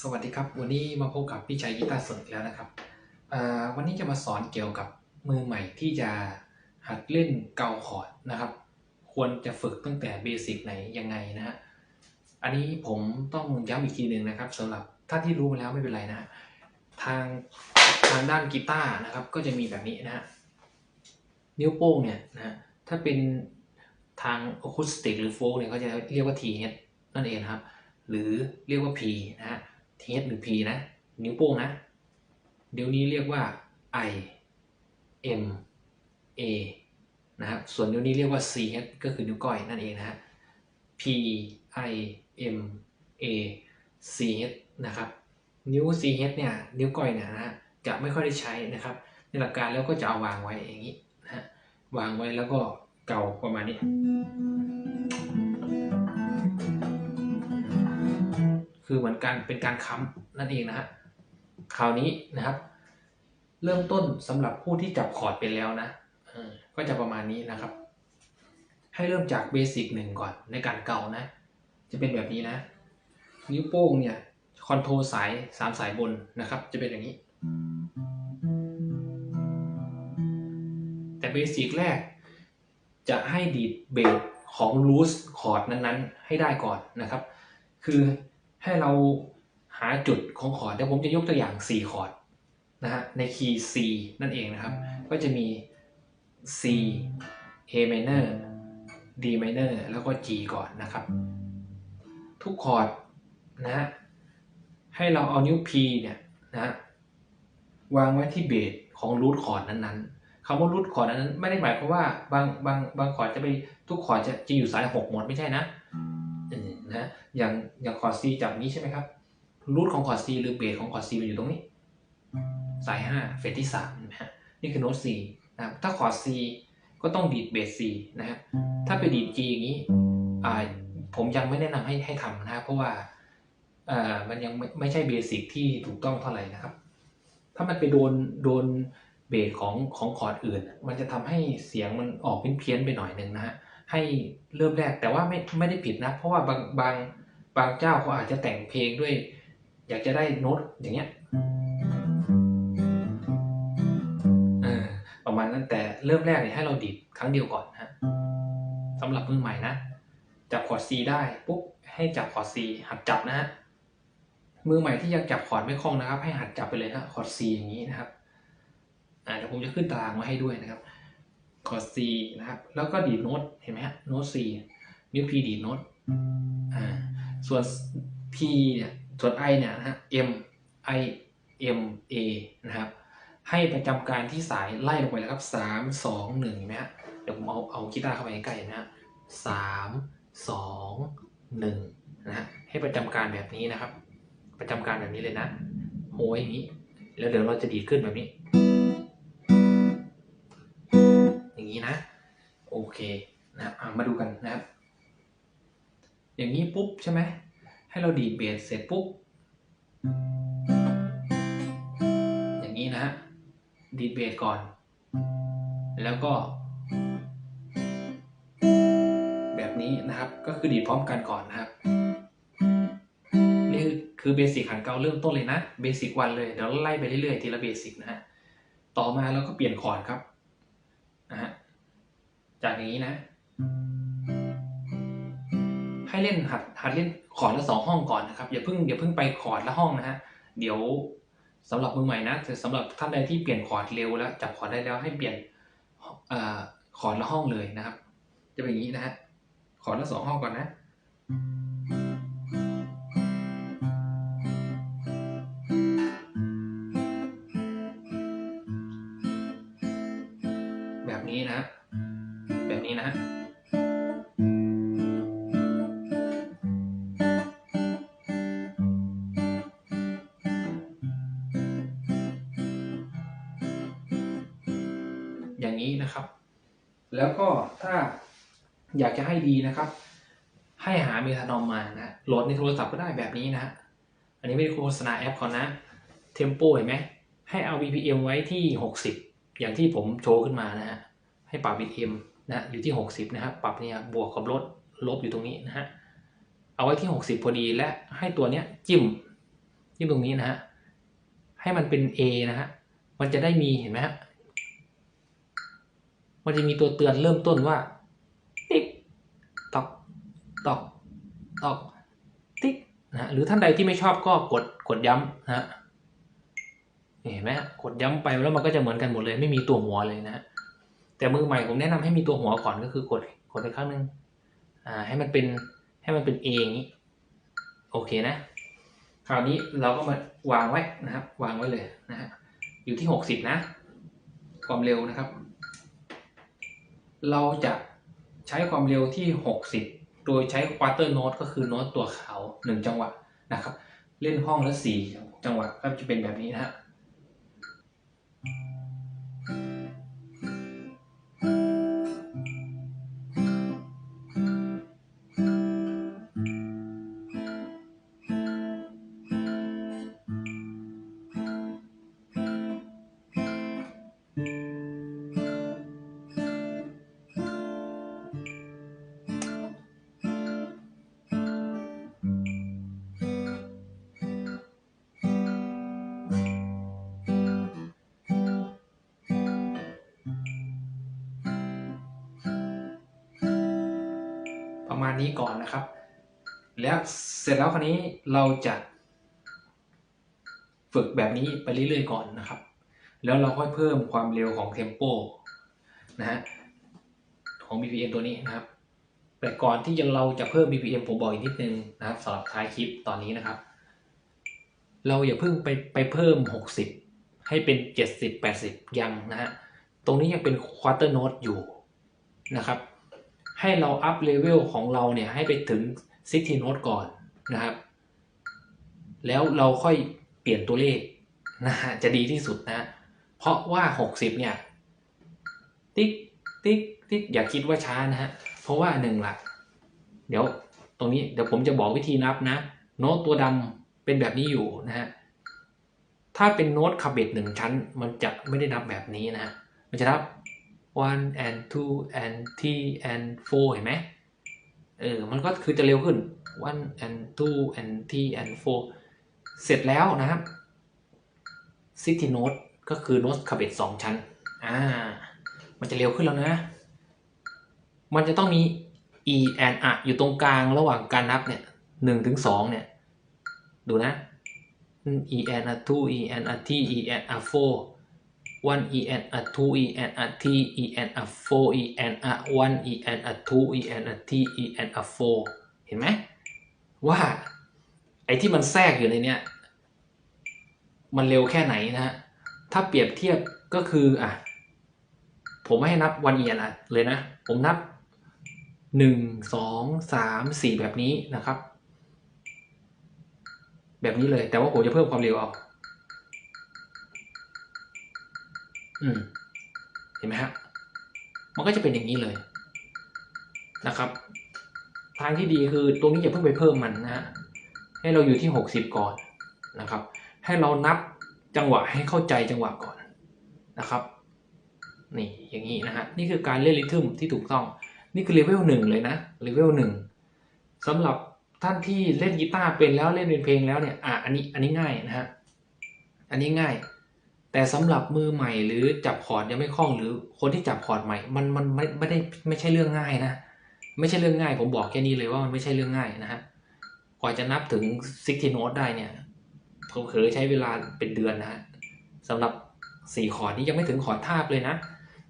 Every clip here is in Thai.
สวัสดีครับ วันนี้มาพบกับพี่ชัยกีตาร์สดแล้วนะครับวันนี้จะมาสอนเกี่ยวกับมือใหม่ที่จะหัดเล่นเกาคอร์ดนะครับ ควรจะฝึกตั้งแต่เบสิกไหนยังไงนะฮะอันนี้ผมต้องย้ำอีกทีหนึ่งนะครับสำหรับท่าที่รู้มาแล้วไม่เป็นไรนะฮะทางทางด้านกีตาร์นะครับ ก็จะมีแบบนี้นะฮะนิ้วโป้งเนี่ยนะฮะถ้าเป็นทางอะคูสติกหรือโฟล์เนี่ยเขาจะเรียกว่า T H นั่นเองครับหรือเรียกว่า P นะฮะ T H หรือ P นะ นิ้วโป้งนะ เดี๋ยวนี้เรียกว่า I M A นะครับ ส่วนนิ้วนี้เรียกว่า C H ก็คือนิ้วก้อยนั่นเองนะฮะ P I M A C H นะครับ นิ้ว C H เนี่ย นิ้วก้อยเนี่ยนะฮะ จะไม่ค่อยได้ใช้นะครับ ในหลักการแล้วก็จะเอาวางไว้อย่างนี้นะฮะ วางไว้แล้วก็เกาประมาณนี้ คือเหมือนการเป็นการค้ำนั่นเองนะฮะคราวนี้นะครับ เริ่มต้นสำหรับผู้ที่จับคอร์ดเป็นแล้วนะอก็จะประมาณนี้นะครับ ให้เริ่มจากเบสิกหนึ่งก่อนในการเก่านะ จะเป็นแบบนี้นะ นิ้วโป้งเนี่ยคอนโทรสายสามสายบนนะครับ จะเป็นอย่างนี้ แต่เบสิกแรก จะให้ดีดเบสของรูสคอร์ดนั้นๆ ให้ได้ก่อนนะครับ คือ ให้เราหาจุดของคอร์ดเดี๋ยวผมจะยกตัวอย่าง 4 คอร์ดนะฮะในคีย์ C นั่นเองนะครับ ก็จะมี C A minor D minor แล้วก็ G ก่อนนะครับ ทุกคอร์ดนะฮะให้เราเอานิ้ว P เนี่ยนะฮะวางไว้ที่เบสของรูทคอร์ดนั้นๆคำว่ารูทคอร์ดนั้นไม่ได้หมายความว่าบางบางบางคอร์ดจะไปทุกคอร์ดจะจะอยู่สายหกหมดไม่ใช่นะอืม นะอย่างอย่างคอร์ด C จับนี้ใช่ไหมครับรูทของคอร์ด C หรือเบสของคอร์ด C มันอยู่ตรงนี้ สายห้าเฟสที่สามนะฮะนี่คือโน้ต C นะครับถ้าคอร์ด C ก็ต้องดีดเบส C นะฮะถ้าไปดีด G อย่างนี้อ่าผมยังไม่แนะนำให้ให้ทำนะเพราะว่าอ่ามันยังไม่ไม่ใช่เบสิกที่ถูกต้องเท่าไหร่นะครับ ถ้ามันไปโดนโดนเบสของของคอร์ดอื่น มันจะทำให้เสียงมันออกเพี้ยนๆไปหน่อยหนึ่งนะฮะ ให้เริ่มแรกแต่ว่าไม่ไม่ได้ผิดนะ เพราะว่าบางบางบางเจ้าเขาอาจจะแต่งเพลงด้วย อยากจะได้โน้ตอย่างเงี้ยประมาณนั้นแต่เริ่มแรกเนี่ยให้เราดีดครั้งเดียวก่อนนะสำหรับมือใหม่นะ จับคอร์ด C ได้ปุ๊บให้จับคอร์ด C หัดจับนะฮะมือใหม่ที่ยังจับคอร์ดไม่คล่องนะครับ ให้หัดจับไปเลยนะคอร์ด C อย่างนี้นะครับอ่าเดี๋ยวผมจะขึ้นตารางมาให้ด้วยนะครับ คอร์ด C นะครับ แล้วก็ดีดโน้ตเห็นไหมฮะโน้ต C นิ้ว P ดีดโน้ตอ่าส่วน P เนี่ยส่วน I เนี่ยนะฮะ M I M A นะครับ ให้ประจำการที่สายไล่ลงไปแล้วครับสามสองหนึ่งเห็นไหมฮะเดี๋ยวผมเอาเอากีตาร์เข้าไปใกล้ๆนะฮะสามสองหนึ่งนะฮะให้ประจำการแบบนี้นะครับ ประจำการแบบนี้เลยนะโหอย่างนี้ แล้วเดี๋ยวเราจะดีดขึ้นแบบนี้ อย่างนี้นะ โอเคนะครับมาดูกันนะครับ อย่างนี้ปุ๊บใช่ไหมให้เราดีดเบสเสร็จปุ๊บ อย่างนี้นะฮะดีดเบสก่อน แล้วก็ แบบนี้นะครับก็คือดีดพร้อมกันก่อนนะครับนี่คือเบสิกหันเกาเริ่มต้นเลยนะเบสิกวันเลยเดี๋ยวไล่ไปเรื่อยๆทีละเบสิกนะฮะต่อมาเราก็เปลี่ยนคอร์ดครับ จากอย่างนี้นะ ให้เล่นหัดหัดเล่นคอร์ดละสองห้องก่อนนะครับอย่าเพิ่งอย่าเพิ่งไปคอร์ดละห้องนะฮะเดี๋ยวสำหรับมือใหม่นะแต่สำหรับท่านใดที่เปลี่ยนคอร์ดเร็วแล้วจับคอร์ดได้แล้วให้เปลี่ยนเอ่อคอร์ดละห้องเลยนะครับ จะเป็นอย่างนี้นะฮะคอร์ดละสองห้องก่อนนะ อย่างนี้นะครับ แล้วก็ถ้าอยากจะให้ดีนะครับ ให้หาเมทานอมมานะโหลดในโทรศัพท์ก็ได้แบบนี้นะฮะอันนี้ไม่ได้โฆษณาแอปเขานะเทมโปเห็นไหมให้เอา BPM ไว้ที่ 60 อย่างที่ผมโชว์ขึ้นมานะฮะให้ปรับ BPM นะอยู่ที่ 60 นะครับปรับเนี่ยบวกกับลดลบอยู่ตรงนี้นะฮะเอาไว้ที่ 60 พอดีและให้ตัวเนี้ยจิ้มจิ้มตรงนี้นะฮะให้มันเป็น A นะฮะมันจะได้มีเห็นไหมฮะ มันจะมีตัวเตือนเริ่มต้นว่าติ๊กตอกตอกตอกติ๊กนะฮะหรือท่านใดที่ไม่ชอบก็กดกดย้ำนะฮะเห็นไหมกดย้ำไปแล้วมันก็จะเหมือนกันหมดเลย ไม่มีตัวหัวเลยนะฮะแต่มือใหม่ผมแนะนำให้มีตัวหัวก่อนก็คือกดกดไปครั้งหนึ่งอ่าให้มันเป็นให้มันเป็น A อย่างนี้โอเคนะ คราวนี้เราก็มาวางไว้นะครับ วางไว้เลยนะฮะอยู่ที่หกสิบนะ ความเร็วนะครับ เราจะใช้ความเร็วที่ 60 โดยใช้ควอเตอร์โน้ตก็คือโน้ตตัวขาวหนึ่งจังหวะนะครับ เล่นห้องละสี่จังหวะก็จะเป็นแบบนี้นะฮะ นี้ก่อนนะครับ แล้วเสร็จแล้วคราวนี้เราจะ ฝึกแบบนี้ไปเรื่อยๆก่อนนะครับ แล้วเราค่อยเพิ่มความเร็วของเทมโปนะฮะของ BPM ตัวนี้นะครับ แต่ก่อนที่จะเราจะเพิ่ม BPM ผมบอกอีกนิดนึงนะครับสำหรับท้ายคลิปตอนนี้นะครับ เราอย่าเพิ่งไปไปเพิ่ม 60 ให้เป็น 70 80 ยังนะฮะ ตรงนี้ยังเป็นควอเตอร์โน้ตอยู่นะครับ ให้เราอัพเลเวลของเราเนี่ยให้ไปถึง60โน้ตก่อนนะครับ แล้วเราค่อยเปลี่ยนตัวเลขนะฮะจะดีที่สุดนะ เพราะว่า 60 เนี่ย ติ๊กติ๊กติ๊กอย่าคิดว่าช้านะฮะ เพราะว่าหนึ่งละเดี๋ยวตรงนี้เดี๋ยวผมจะบอกวิธีนับนะ โน้ตตัวดำเป็นแบบนี้อยู่นะฮะถ้าเป็นโน้ตคาเบตหนึ่งชั้น มันจะไม่ได้นับแบบนี้นะฮะมันจะนับ one and two and three and four เห็นไหมเออมันก็คือจะเร็วขึ้น one and two and three and four เสร็จแล้วนะครับ city note ก็คือโน้ตคาเบตสองชั้น อ่า มันจะเร็วขึ้นแล้วนะ มันจะต้องมี e and a อยู่ตรงกลางระหว่างการนับเนี่ยหนึ่งถึงสองเนี่ย ดูนะ e and a two e and a three e and a four one e and a two e and a three e and a four e and a one e and a two e and a three e and a four เห็นไหมว่าไอ้ที่มันแทรกอยู่ในเนี้ยมันเร็วแค่ไหนนะฮะถ้าเปรียบเทียบก็คืออะผมไม่ให้นับวันเอียนอะเลยนะ ผมนับหนึ่งสองสามสี่แบบนี้นะครับ แบบนี้เลยแต่ว่าผมจะเพิ่มความเร็วเอา อืมเห็นไหมฮะ มันก็จะเป็นอย่างนี้เลยนะครับ ทางที่ดีคือตรงนี้อย่าเพิ่งไปเพิ่มมันนะฮะ ให้เราอยู่ที่หกสิบก่อนนะครับ ให้เรานับจังหวะให้เข้าใจจังหวะก่อนนะครับ นี่อย่างนี้นะฮะ นี่คือการเล่นริทึมที่ถูกต้อง นี่คือเลเวลหนึ่งเลยนะ เลเวลหนึ่งสำหรับท่านที่เล่นกีตาร์เป็นแล้วเล่นเป็นเพลงแล้วเนี่ย อะ อันนี้ อันนี้ง่ายนะฮะ อันนี้ง่าย แต่สำหรับมือใหม่หรือจับคอร์ดยังไม่คล่องหรือคนที่จับคอร์ดใหม่ มันมันไม่ไม่ได้ไม่ใช่เรื่องง่ายนะไม่ใช่เรื่องง่าย ผมบอกแค่นี้เลยว่ามันไม่ใช่เรื่องง่ายนะฮะกว่าจะนับถึง60โนตได้เนี่ยผมเคยใช้เวลาเป็นเดือนนะฮะสำหรับสี่คอร์ดนี้ยังไม่ถึงคอร์ดทาบเลยนะ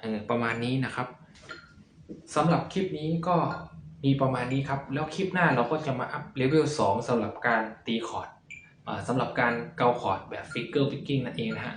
เออประมาณนี้นะครับสำหรับคลิปนี้ก็มีประมาณนี้ครับ แล้วคลิปหน้าเราก็จะมาอัพเลเวล2สำหรับการตีคอร์ดสำหรับการเกาคอร์ดแบบฟิกเกอร์พิกกิ้งนั่นเองนะฮะ